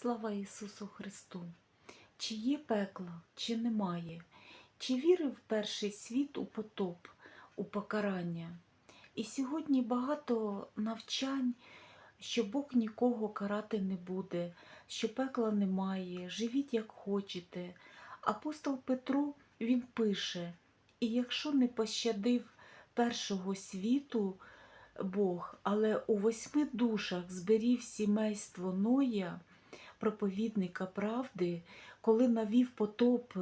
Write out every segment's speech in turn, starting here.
Слава Ісусу Христу! Чи є пекло, чи немає? Чи вірив перший світ у потоп, у покарання? І сьогодні багато навчань, що Бог нікого карати не буде, що пекла немає, живіть як хочете. Апостол Петро він пише: І якщо не пощадив першого світу Бог, але у восьми душах зберів сімейство Ноя, проповідника правди, коли навів потоп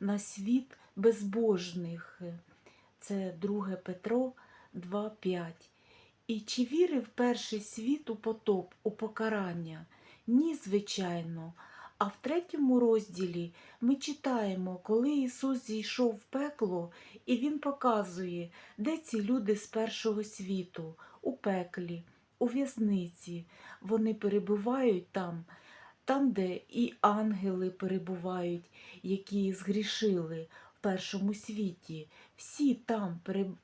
на світ безбожних. Це 2 Петро 2,5. І чи вірив перший світ у потоп, у покарання? Ні, звичайно. А в третьому розділі ми читаємо, коли Ісус зійшов в пекло, і Він показує, де ці люди з першого світу, у пеклі, у в'язниці. Вони перебувають там, там, де і ангели перебувають, які згрішили в першому світі. Всі там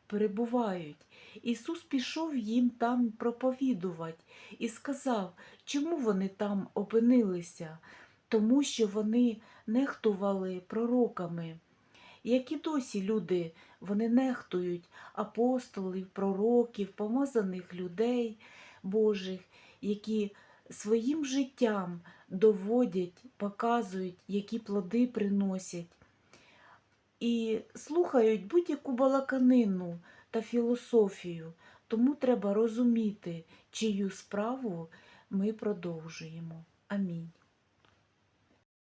перебувають. Ісус пішов їм там проповідувати і сказав, чому вони там опинилися, тому що вони нехтували пророками. Як і досі люди, вони нехтують апостолів, пророків, помазаних людей Божих, які своїм життям доводять, показують, які плоди приносять. І слухають будь-яку балаканину та філософію, тому треба розуміти, чию справу ми продовжуємо. Амінь.